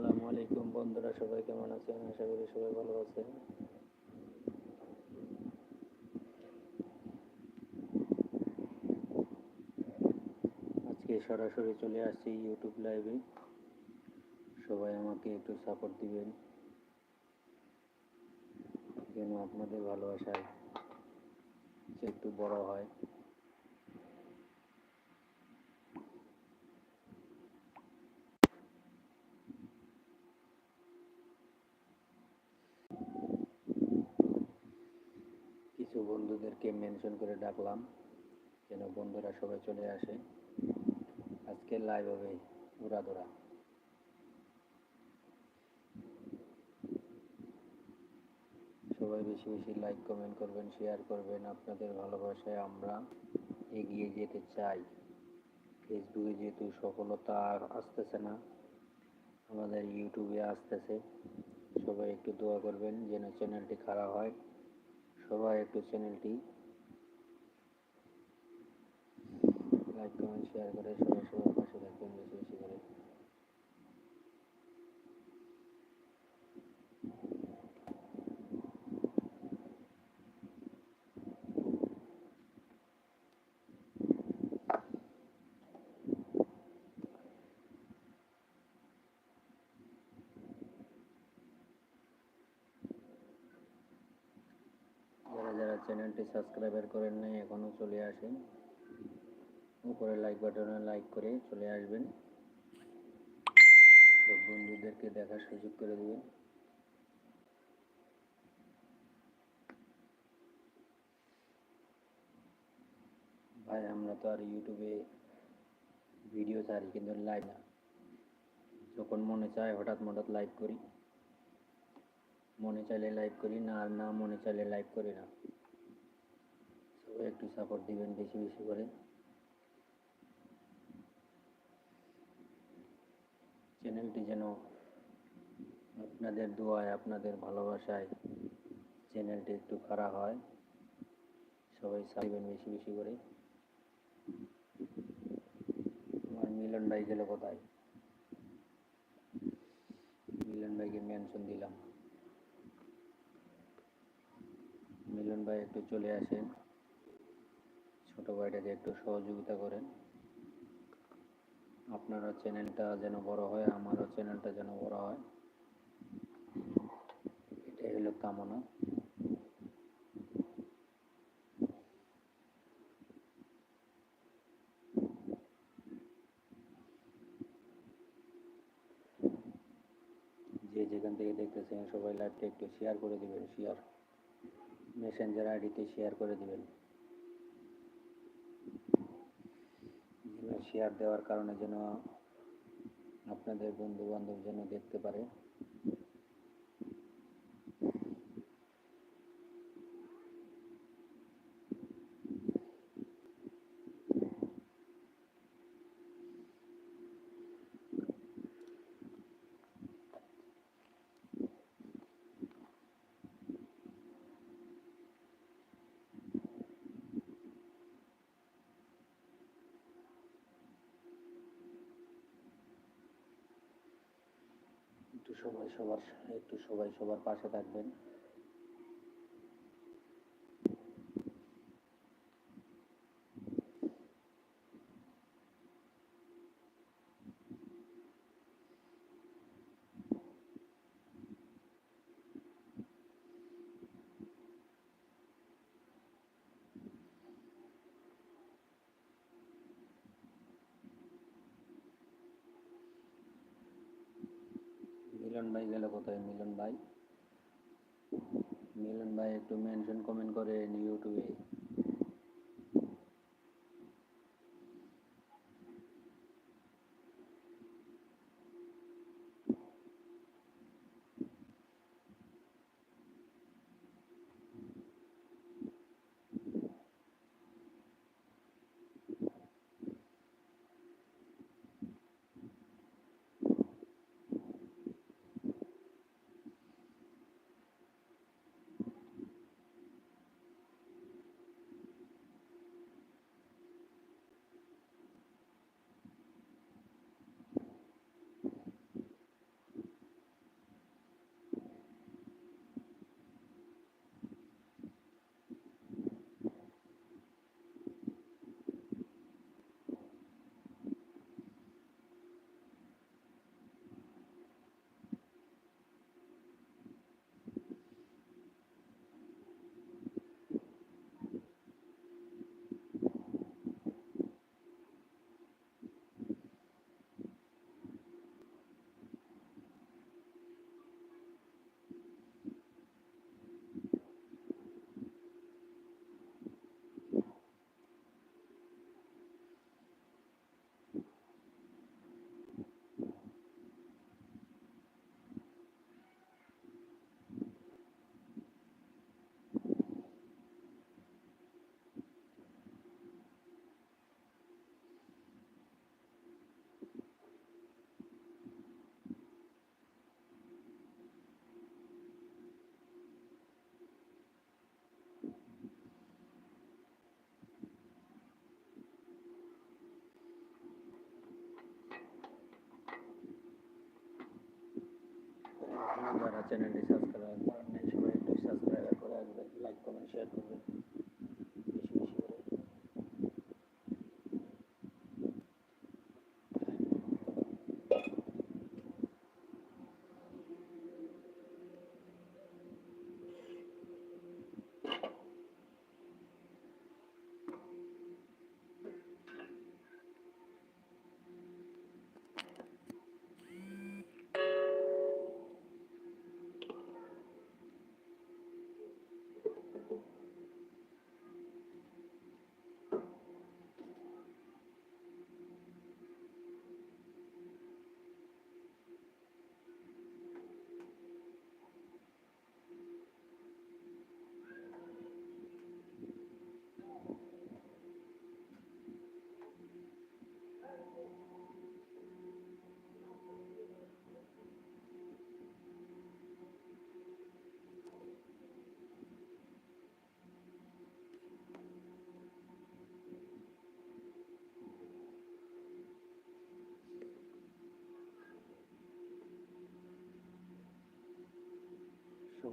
আসসালামু আলাইকুম বন্ধুরা, সবাই কেমন আছেন? আশা করি সবাই ভালো আছেন। আজকে সরাসরি চলে আসছি ইউটিউব লাইভে সবাই আমাকে একটু সাপোর্ট দিবেন। যেন আপনাদের ভালোবাসায় একটু বড় হয় কিছু বন্ধুদেরকে মেনশন করে ডাকলাম যেন বন্ধুরা সবাই চলে আসে। আজকে লাইভ হবে উড়াদোড়া সবাই বেশি বেশি লাইক কমেন্ট করবেন শেয়ার করবেন। আপনাদের ভালোবাসায় আমরা এগিয়ে যেতে চাই। ফেসবুকে যেহেতু সফলতা আর আসতেছে না, আমাদের ইউটিউবে আসতেছে। সবাই একটু দোয়া করবেন যেন চ্যানেলটি খারাপ হয়। সবাই একটু চ্যানেলটি লাইক কমেন্ট শেয়ার করে, সবাই সবার পাশে থাকবেন বেশি বেশি করে যারা চ্যানেলটি সাবস্ক্রাইবার করেন নাই, এখনও চলে আসেন। উপরে লাইক বাটনে লাইক করে চলে আসবেন। সব বন্ধুদেরকে দেখার সুযোগ করে দিবেন। ভাই, আমরা তো আর ইউটিউবে ভিডিও ছাড়ি, কিন্তু লাইভ না। যখন মনে চায়, হঠাৎ হঠাৎ লাইভ করি। মনে চাইলে লাইভ করি, না, আর না মনে চাইলে লাইভ করি না। সবাই একটু সাপোর্ট দিবেন বেশি বেশি করে। চ্যানেলটি যেন আপনাদের দোয়ায়, আপনাদের ভালোবাসায় চ্যানেলটি একটু খারাপ হয়। সবাই সাইবেন বেশি বেশি করে। আমার মিলন ভাই গেল কোথায়? মিলন ভাইকে মেনশন দিলাম। মিলন ভাই একটু চলে আসেন। ছোট ভাইটাকে একটু সহযোগিতা করেন। আপনারও চ্যানেলটা যেন বড় হয়, আমারও চ্যানেলটা যেন বড় হয়। এটাই হলো কামনা। যে যেখান থেকে দেখতেছেন সবাই লাইভটা একটু শেয়ার করে দিবেন শেয়ার মেসেঞ্জার আইডিতে শেয়ার করে দিবেন যেন শেয়ার দেওয়ার কারণে যেন আপনাদের বন্ধু বান্ধব যেন দেখতে পারে। একটু সবাই সবার একটু সবাই সবার পাশে থাকবেন। মিলন ভাই গেল কোথায়? মিলন ভাই। মিলন ভাই একটু মেনশন কমেন্ট করেন ইউটিউবে চ্যানেলটি সাবস্ক্রাইব করেন নাই সবাই একটু সাবস্ক্রাইব করে রাখবেন লাইক কমেন্ট শেয়ার করবেন।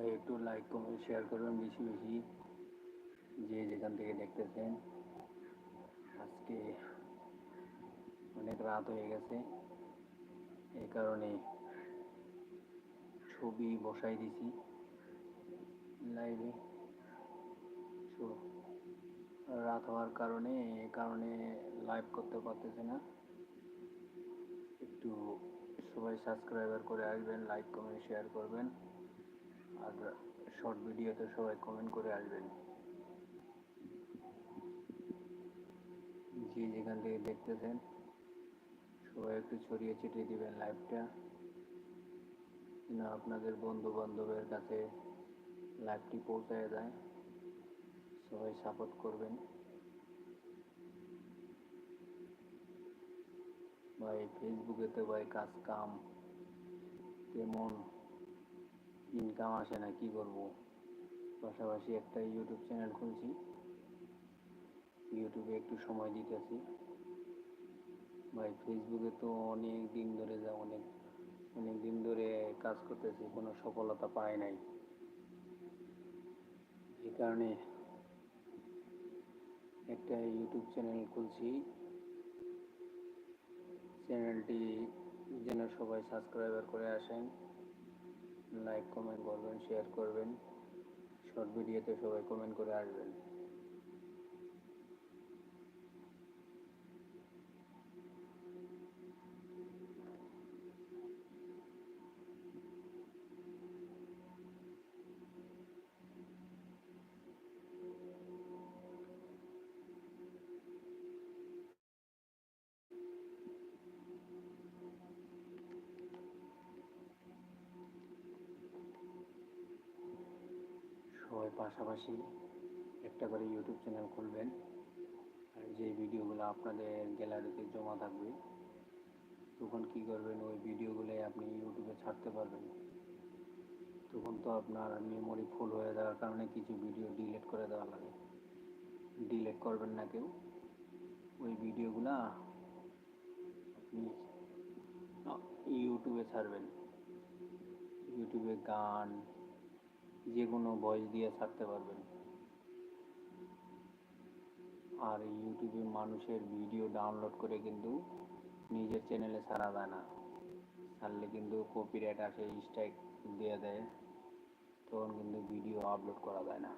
সবাই একটু লাইক কমেন্ট শেয়ার করবেন বেশি বেশি। যে যেখান থেকে দেখতেছেন। আজকে অনেক রাত হয়ে গেছে। এই কারণে ছবি বসাই দিছি লাইভে সো রাত হওয়ার কারণে এই কারণে লাইভ করতে পারতেছে না। একটু সবাই সাবস্ক্রাইবার করে আসবেন লাইক কমেন্ট শেয়ার করবেন। আর শর্ট ভিডিওতে সবাই কমেন্ট করে আসবেন। যে যেখান থেকে দেখতেছেন, সবাই একটু ছড়িয়ে ছিটিয়ে দিবেন লাইভটা যেন আপনাদের বন্ধু বান্ধবের কাছে লাইভটি পৌঁছায় যায়। সবাই সাপোর্ট করবেন। ভাই ফেসবুকে তো ভাই কাজ কাম। তেমন ইনকাম আসে না, কি করব পাশাপাশি একটা ইউটিউব চ্যানেল খুলছি। ইউটিউবে একটু সময় দিতেছি। ভাই ফেসবুকে তো অনেক দিন ধরে যা, অনেক অনেক দিন ধরে কাজ করতেছি, কোনো সফলতা পাই নাই। এই কারণে একটা ইউটিউব চ্যানেল খুলছি। চ্যানেলটি যেন সবাই সাবস্ক্রাইবার করে আসেন। লাইক কমেন্ট করবেন শেয়ার করবেন। শর্ট ভিডিওতে সবাই কমেন্ট করে আসবেন। পাশাপাশি একটা করে ইউটিউব চ্যানেল খুলবেন। আর যে ভিডিওগুলো আপনাদের গ্যালারিতে জমা থাকবে, তখন কি করবেন, ওই ভিডিওগুলো আপনি ইউটিউবে ছাড়তে পারবেন। তখন তো আপনার মেমোরি ফুল হয়ে যাওয়ার কারণে কিছু ভিডিও ডিলিট করে দেওয়া লাগে। ডিলিট করবেন না কেউ। ওই ভিডিওগুলা আপনি ইউটিউবে ছাড়বেন। ইউটিউবে গান যে কোনো ভয়েস দিয়ে ছাড়তে পারবেন। আর ইউটিউবে মানুষের ভিডিও ডাউনলোড করে কিন্তু নিজের চ্যানেলে ছাড়া যায় না। ছাড়লে কিন্তু কপিরাইট আসে স্ট্রাইক দিয়ে দেয়। তখন কিন্তু ভিডিও আপলোড করা যায় না।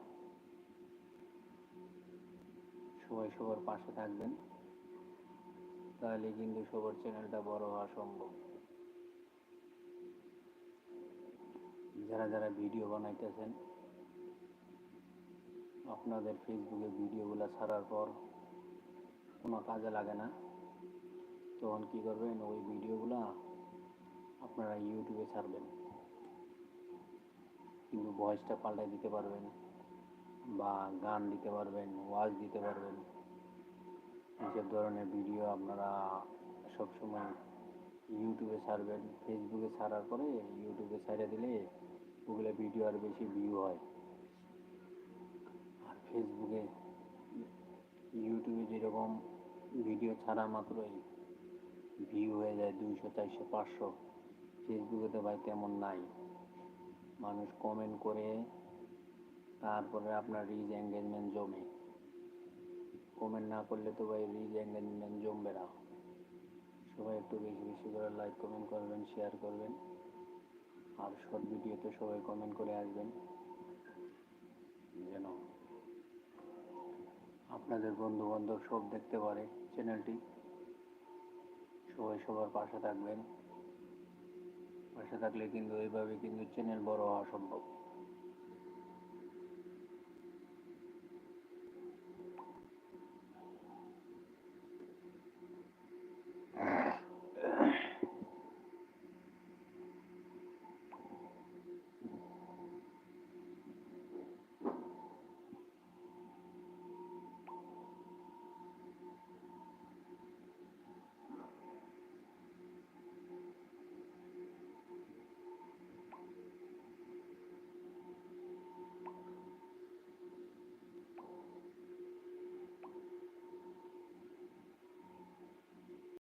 সবাই সবার পাশে থাকবেন। তাহলে কিন্তু সবার চ্যানেলটা বড় হওয়া সম্ভব। যারা যারা ভিডিও বানাইতেছেন, আপনাদের ফেসবুকে ভিডিওগুলো ছাড়ার পর কোনো কাজে লাগে না। তখন কি করবেন, ওই ভিডিওগুলো আপনারা ইউটিউবে ছাড়বেন। কিন্তু ভয়েসটা পাল্টে দিতে পারবেন বা গান দিতে পারবেন ওয়াজ দিতে পারবেন। এইসব ধরনের ভিডিও আপনারা সবসময় ইউটিউবে ছাড়বেন। ফেসবুকে ছাড়ার পরে ইউটিউবে ছেড়ে দিলে ওগুলো ভিডিও আর বেশি ভিউ হয়। আর ফেসবুকে ইউটিউবে যেরকম ভিডিও ছাড়া মাত্রই ভিউ হয়ে যায় দুইশো, চারশো, পাঁচশো। ফেসবুকে তো ভাই তেমন নাই। মানুষ কমেন্ট করে, তারপরে আপনার রিচ এঙ্গেজমেন্ট জমে। কমেন্ট না করলে তো ভাই রিচ এঙ্গেজমেন্ট জমবে না। সবাই একটু বেশি বেশি করে লাইক কমেন্ট করবেন শেয়ার করবেন। আর শর্ট ভিডিওতে সবাই কমেন্ট করে আসবেন। যেন আপনাদের বন্ধু বান্ধব সব দেখতে পারে চ্যানেলটি। সবাই সবার পাশে থাকবেন। পাশে থাকলে কিন্তু এইভাবে কিন্তু চ্যানেল বড় হওয়া সম্ভব।